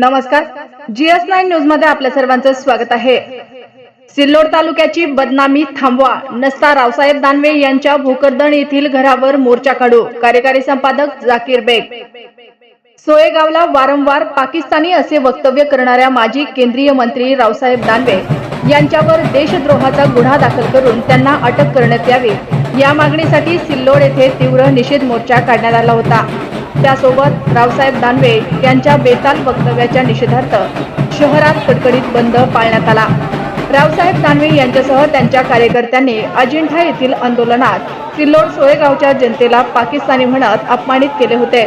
नमस्कार. GS nine न्यूजमध्ये आपल्या सर्वांचं स्वागत आहे. सिल्लोड तालुक्याची बदनामी थांबवा. नसता रावसाहेब दानवे यांच्या भोकरदण येथील घरावर मोर्चा काढू. कार्यकारी संपादक जाकीर बेग. सोयेगावला वारंवार पाकिस्तानी असे वक्तव्य करणाऱ्या माजी केंद्रीय मंत्री रावसाहेब दानवे यांच्यावर देशद्रोहाचा गुन्हा दाखल करून त्यांना अटक करण्यात यावी. या मागणीसाठी सिल्लोड येथे तीव्र निषेध मोर्चा काढण्यात आला होता. त्यासोबत रावसाहेब दानवे यांच्या बेताल वक्तव्याच्या निषेधार्थ शहरात कडकडीत बंद पाळण्यात आला. रावसाहेब दानवे यांच्यासह त्यांच्या कार्यकर्त्यांनी अजिंठा येथील आंदोलनात सिल्लोड सोयगावच्या जनतेला पाकिस्तानी म्हणत अपमानित केले होते.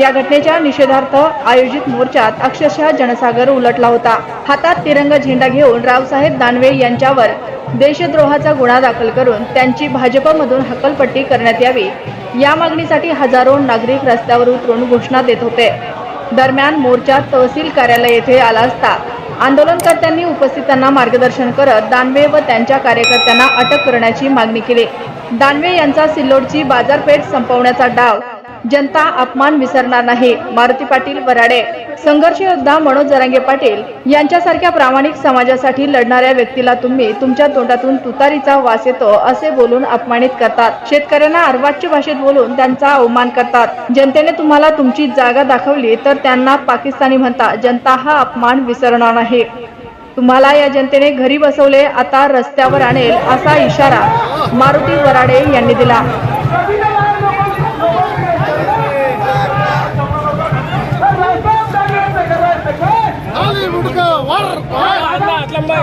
या घटनेच्या निषेधार्थ आयोजित मोर्चात अक्षरशः जनसागर उलटला होता. हातात तिरंगा झेंडा घेऊन रावसाहेब दानवे यांच्यावर देशद्रोहाचा गुन्हा दाखल करून त्यांची भाजपमधून हकलपट्टी करण्यात यावी. या मागणीसाठी हजारो नागरिक रस्त्यावर उतरून घोषणा देत होते. दरम्यान मोर्चा तहसील कार्यालय येथे आला असता आंदोलनकर्त्यांनी उपस्थितांना मार्गदर्शन करत दानवे व त्यांच्या कार्यकर्त्यांना अटक करण्याची मागणी केली. दानवे यांचा सिल्लोडची बाजारपेठ संपवण्याचा डाव जनता अपमान विसरणार नाही. मारुती पाटील वराडे संघर्ष योद्धा मनोज जरांगे पाटील यांच्यासारख्या प्रामाणिक समाजासाठी लढणाऱ्या व्यक्तीला तुम्ही तुमच्या तोंडातून तुतारीचा वास येतो असे बोलून अपमानित करतात. शेतकऱ्यांना अर्वाच्य भाषेत बोलून त्यांचा अवमान करतात. जनतेने तुम्हाला तुमची जागा दाखवली तर त्यांना पाकिस्तानी म्हणता जनता हा अपमान विसरणार नाही. तुम्हाला या जनतेने घरी बसवले आता रस्त्यावर आणेल असा इशारा मारुती वराडे यांनी दिला. لمبا